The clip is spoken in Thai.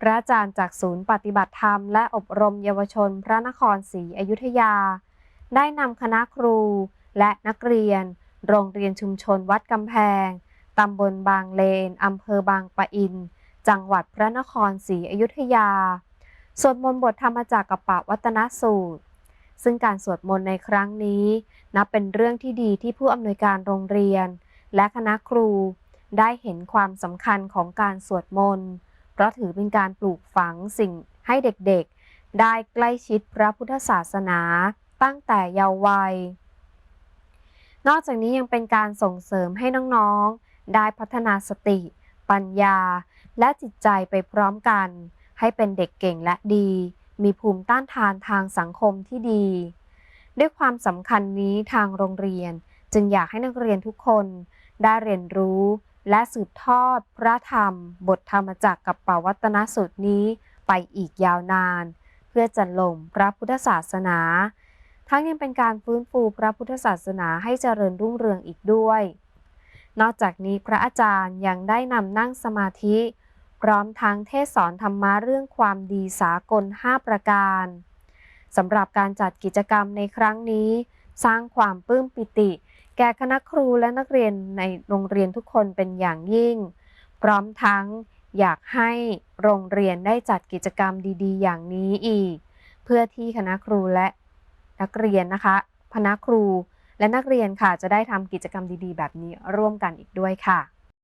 พระอาจารย์จากศูนย์ปฏิบัติธรรมและอบรมเยาวชนพระนครศรีอยุธยา ได้นำคณะครูและนักเรียน โรงเรียนชุมชนวัดกำแพง ตำบลบางเลนอำเภอบางปะอิน จังหวัดพระนครศรีอยุธยา สวดมนต์บทธรรมจากกัปปะวัตนสูตร ซึ่งการสวดมนต์ในครั้งนี้ นับเป็นเรื่องที่ดีที่ผู้อำนวยการโรงเรียน และคณะครู ได้เห็นความสำคัญของการสวดมนต์ เพราะถือเป็นการปลูกฝังสิ่งให้เด็กๆ ได้ใกล้ชิดพระพุทธศาสนาตั้งแต่เยาว์วัย นอกจากนี้ยังเป็นการส่งเสริมให้น้องๆ ได้พัฒนาสติ ปัญญา และจิตใจไปพร้อมกัน ให้เป็นเด็กเก่งและดี มีภูมิต้านทานทางสังคมที่ดี ด้วยความสำคัญนี้ทางโรงเรียนจึงอยากให้นักเรียนทุกคนได้เรียนรู้ และสืบทอดพระธรรม บทธรรมจักรกับปวัตนสูตรนี้ไปอีกยาวนาน เพื่อจันลงพระพุทธศาสนา ทั้งยังเป็นการฟื้นฟูพระพุทธศาสนาให้เจริญรุ่งเรืองอีกด้วย นอกจากนี้พระอาจารย์ยังได้นำนั่งสมาธิ พร้อมทั้งเทศสอนธรรมะเรื่องความดีสากล 5 ประการสำหรับการจัดกิจกรรมในครั้งนี้ สร้างความปลื้มปิติ แก่คณะครูและนักเรียนในโรงเรียนทุกคนเป็นอย่างยิ่ง พร้อมทั้งอยากให้โรงเรียนได้จัดกิจกรรมดี ๆ อย่างนี้อีก เพื่อที่คณะครูและนักเรียนนะคะคณะครูและนักเรียนค่ะจะได้ทำกิจกรรมดีๆ แบบนี้ร่วมกันอีกด้วยค่ะ